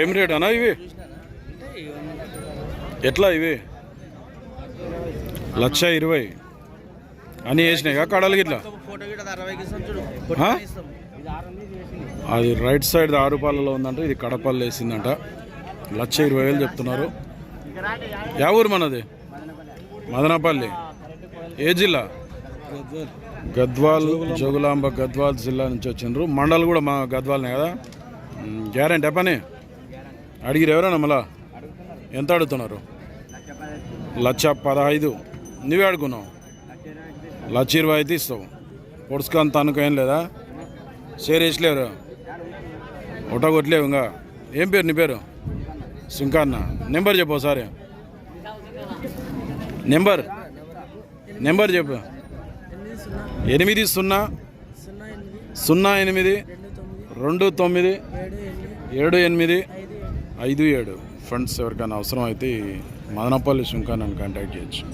ఏం రేట్ అన్నా ఇవి? ఎట్లా ఇవి? లక్ష ఇరవై. అని వేసినాయి కడలు గిట్లా? అది రైట్ సైడ్ ఆరుపాలలో ఉందంట ఇది కడపల్లి వేసిందంట. లక్ష ఇరవై వేలు చెప్తున్నారు. యా ఊరు మనది? మదనపల్లి. ఏ జిల్లా? గద్వాల్ జోగులాంబ గద్వాల్ జిల్లా నుంచి వచ్చిండ్రు. మండల్ కూడా మా గద్వాల్నే కదా? గ్యారంటీ పని? అడిగిరు ఎవరైనా మళ్ళా? ఎంత అడుగుతున్నారు? లక్ష పదహైదు. నువ్వే అడుగున్నావు. లక్ష ఇరవై అయితే ఇస్తావు. పొడుచుకంత అనుకేం లేదా? షేర్ వేసలేరు ఒట కొట్టలేవు ఇంకా. ఏం పేరు నీ పేరు? సుంకన్న నెంబర్ చెప్పు ఒకసారి. నెంబర్? నెంబర్ చెప్పు. ఎనిమిది సున్నా సున్నా ఎనిమిది రెండు తొమ్మిది ఏడు ఎనిమిది ఐదు ఏడు. ఫ్రెండ్స్ ఎవరికైనా అవసరం అయితే మదనపల్లి సుంకాన్ని కాంటాక్ట్ చేయొచ్చు.